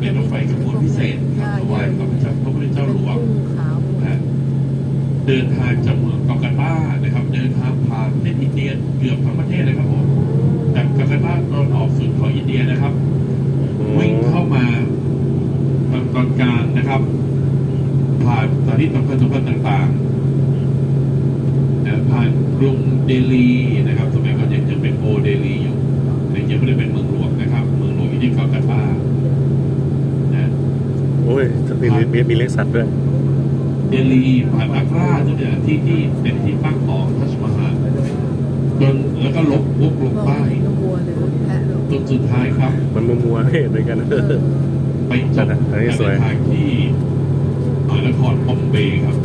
เป็นรถไฟขบวนพิเศษครับถวายกับพระเจ้าพระพุทธเจ้าหลวงนะเดินทางจากเมืองกอกาตานะครับ เดินทางผ่านประเทศอินเดียเกือบทั้งประเทศเลยครับผมจากกอกาตาตอนออกสุดของอินเดียนะครับ วิ่งเข้ามาทางตอนกลางนะครับ ผ่านสถานที่สำคัญสำคัญต่างๆผ่านกรุงเดลีนะครับ สมัยก่อนยังยังเป็นโอเดลีอยู่แต่ยังไม่ได้เป็นเมืองหลวงนะครับ เมืองหลวงอยู่ที่กอกาตานะ โอ้ย มีมีมีเลี้ยงสัตว์ด้วยเดลีผ่านอากราที่เป็นที่ที่เป็นที่ตั้งของทัชมาฮาลจนแล้วก็ลบวกลงใต้น้ำวัวหรือแพะหรือจนสุดท้ายครับ มันมัวมัวๆให้เห็นด้วยกันเออไปจบนั่นน่ะอันนี้การสวยเดินทางที่มหานครบอมเบย์ครับ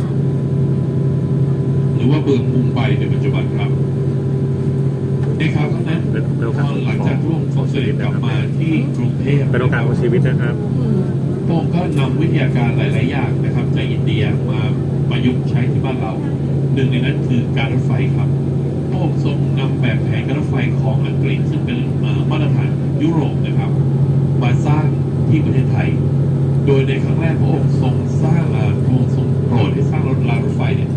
หรือว่าเมืองมุมไบในปัจจุบันครับในคราวนั้นเป็นเป็นโอกาสพอหลังจากร่วมของเสชีด็วิจตกนะลับครับมาที่กรุงเทพเป็นโอกาสของชีวิตนะครับอืม พระองค์ก็นำวิทยาการหลาย ๆ อย่างนะครับจากอินเดียมาประยุกต์ใช้ที่บ้านเรา หนึ่งในนั้นคือการรถไฟครับพระองค์ทรงนำแบบแผนการรถไฟของอังกฤษซึ่งเป็นเอ่อมาตรฐานยุโรปนะครับ มาสร้างที่ประเทศไทย โดยในครั้งแรกพระองค์ทรงสร้างเอ่อพระองค์ทรงโปรดให้สร้างรถรางรถไฟเนี่ย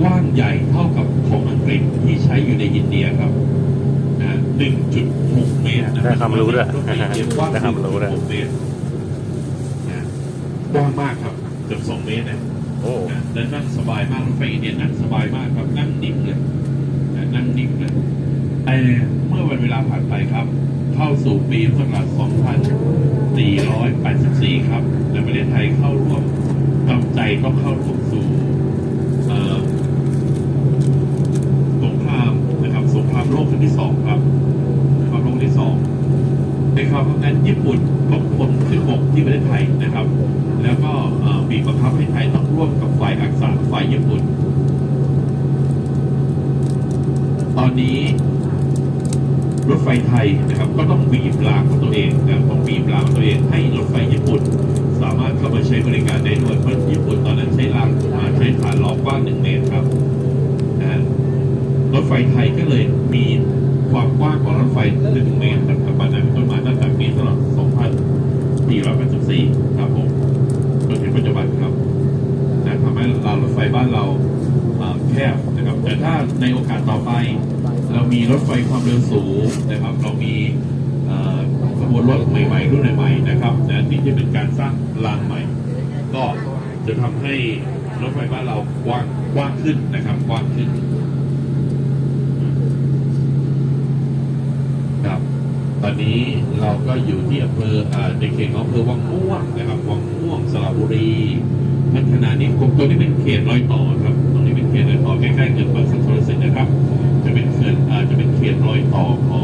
กว้างใหญ่เท่ากับของอังกฤษที่ใช้อยู่ในอินเดียครับนะ1.6 เมตรนะได้ความรู้ด้วยรถไฟอินเดียกว้างได้ความรู้ด้วย1.6เมตรนะ กว้างมากครับเกือบ2เมตรนะโอ้นะและนั่งสบายมากรถไฟอินเดียนั่งสบายมากครับ นั่งนิ่มเลยนะนั่งนิ่มเลยแต่เมื่อวันเวลาผ่านไปครับ เข้าสู่ปีพุทธศักราช2484 ครับในประเทศไทยเข้าร่วมกำใจก็เข้าร่วมสู่เอ่อสงครามนะครับสงครามโลกครั้งที่สองครับสงครามโลกครั้งที่สอง ในคราวนั้นญี่ปุ่นก็พลขึ้นบกที่ประเทศไทยนะครับ แล้วก็บีบบังคับให้ไทยต้องร่วมกับฝ่ายอักษะฝ่ายญี่ปุ่น ตอนนี้รถไฟไทยนะครับก็ต้องบีบรางของตัวเองนะต้องบีบรางของตัวเองให้รถไฟญี่ปุ่น สามารถเข้ามาใช้บริการได้ด้วยเพราะญี่ปุ่นตอนนั้นใช้รางอ่าใช้ฐานล้อกว้างหนึ่งเมตรครับนะรถไฟไทยก็เลยมีความกว้างของรถไฟหนึ่งเมตรตั้งแต่ปัจจุบันต้นมาตั้งแต่ปี2484ครับผมจนถึงปัจจุบันครับนะทำ รถไฟบ้านเราแคบนะครับ แต่ถ้าในโอกาสต่อไป เรามีรถไฟความเร็วสูงนะครับ เรามีขบวนรถใหม่ๆรุ่นใหม่ๆนะครับนะที่จะเป็นการสร้างรางใหม่ ก็จะทำให้รถไฟบ้านเรากว้างกว้างขึ้นนะครับกว้างขึ้นครับ ตอนนี้เราก็อยู่ที่อำเภอในเขตของอำเภอวังม่วงนะครับวังม่วงสระบุรี รงนี้เป็นเขตรอยต่อครับตรงนี้เป็นเขตรอยต่อใกล้ๆเขื่อนบางสันโทรสินนะครับ จะเป็นเขื่อนจะเป็นเขตรอยต่อของ